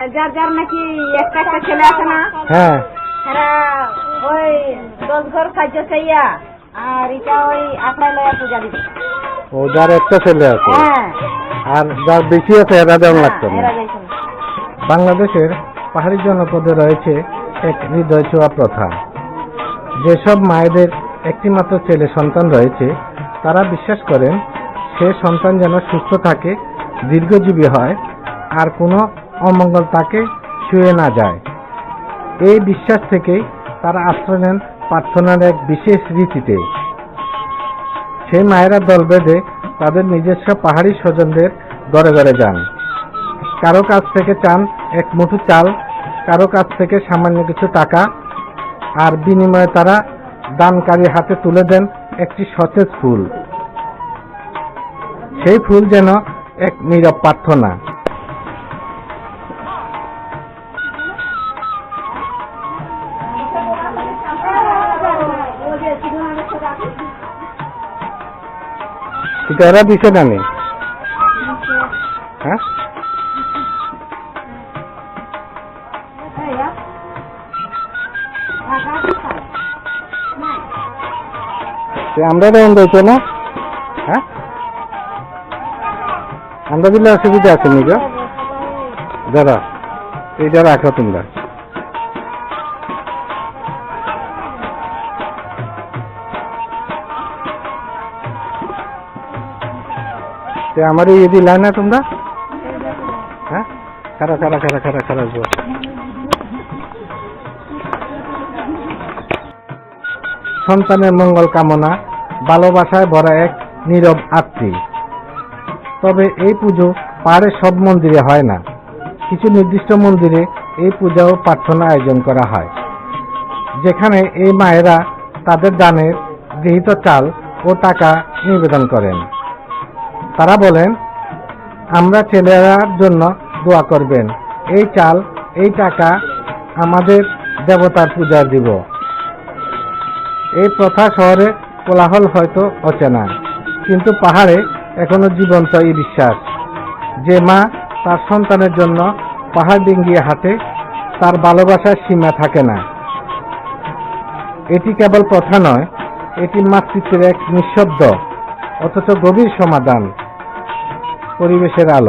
যার যার নাকি একটা একটা ছেলে আছে না হ্যাঁ। ওই দশ ঘর সাহায্য চাইয়া আর এটা ওই লয়া পূজা দিবে। ও যার একটা ছেলে আছে। হ্যাঁ। আর যার বেশি আছে এরা দেওয়া লাগতো না। বাংলাদেশের পাহাড়ি জনপদে রয়েছে এক হৃদয় ছোঁয়া প্রথা। যেসব মায়েদের একটিমাত্র ছেলে সন্তান রয়েছে তারা বিশ্বাস করেন সে সন্তান যেন সুস্থ থাকে দীর্ঘজীবী হয় আর কোনো অমঙ্গল তাকে ছুঁয়ে না যায়। এই বিশ্বাস থেকেই তারা আশ্রয় নেন প্রার্থনার এক বিশেষ রীতিতে। সেই মায়েরা দল বেঁধে তাদের নিজস্ব পাহাড়ি স্বজনদের ঘরে ঘরে যান। কারও কাছ থেকে চান এক মুঠো চাল, কারও কাছ থেকে সামান্য কিছু টাকা, আর বিনিময়ে তারা দানকারী হাতে তুলে দেন একটি সতেজ ফুল। সেই ফুল যেন এক নীরব প্রার্থনা। এরা দিছে না? হ্যাঁ? আমরা দেন দিতো না? হ্যাঁ? আমরা দিলে অসুবিধা আছে নি গো? দাদা, এইটা রাখো তোমরা। সে আমার এই দিলা না তোমরা? হ্যাঁ? খারা খারা খারা খারা খারা গো। সন্তানের মঙ্গল কামনা, ভালোবাসায় ভরা এক নীরব আত্মী তবে এই পুজো পাহাড়ের সব মন্দিরে হয় না। কিছু নির্দিষ্ট মন্দিরে এই পূজা ও প্রার্থনা আয়োজন করা হয়। যেখানে এই মায়েরা তাদের দানের গৃহীত চাল ও টাকা নিবেদন করেন। তারা বলেন, আমরা ছেলেরার জন্য দোয়া করবেন। এই চাল, এই টাকা আমাদের দেবতার পূজার দিব। এই প্রথা শহরে কোলাহল হয়তো অচেনা, কিন্তু পাহাড়ে এখনও জীবন্ত এই বিশ্বাস। যে মা তার সন্তানের জন্য পাহাড় ডিঙ্গিয়ে হাতে তার ভালোবাসার সীমা থাকে না। এটি কেবল প্রথা নয়, এটি মাতৃত্বের এক নিঃশব্দ, অথচ গভীর সমাধান। পরিবেশের আলো।